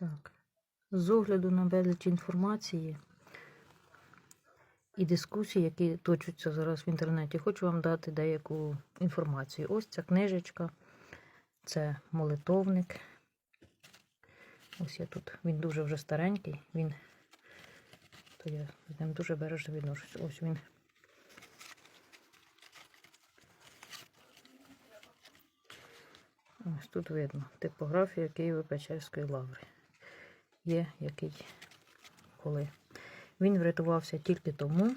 Так. З огляду на безліч інформації і дискусій, які точаться зараз в інтернеті, хочу вам дати деяку інформацію. Ось ця книжечка, це молитовник. Ось я тут. Він дуже вже старенький. Він, то я з ним дуже бережно відношусь. Ось він. Ось тут видно типографія Києво-Печерської лаври. Є який коли. Він врятувався тільки тому,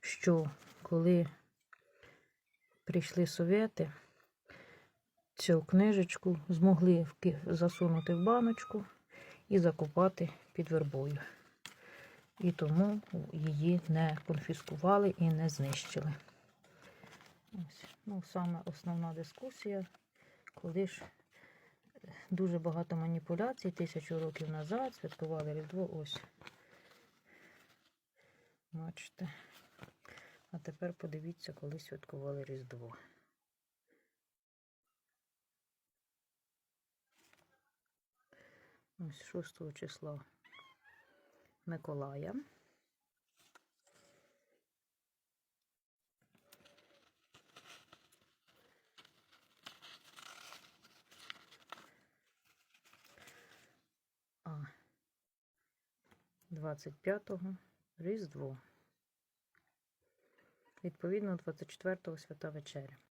що коли прийшли совєти, цю книжечку змогли засунути в баночку і закопати під вербою. І тому її не конфіскували і не знищили. Ось. Ну, саме основна дискусія, коли ж дуже багато маніпуляцій тисячу років назад святкували Різдво. Ось. Бачите. А тепер подивіться, коли святкували Різдво. Ось 6 числа Миколая. А 25-го Різдво. Відповідно, 24-го свята вечеря.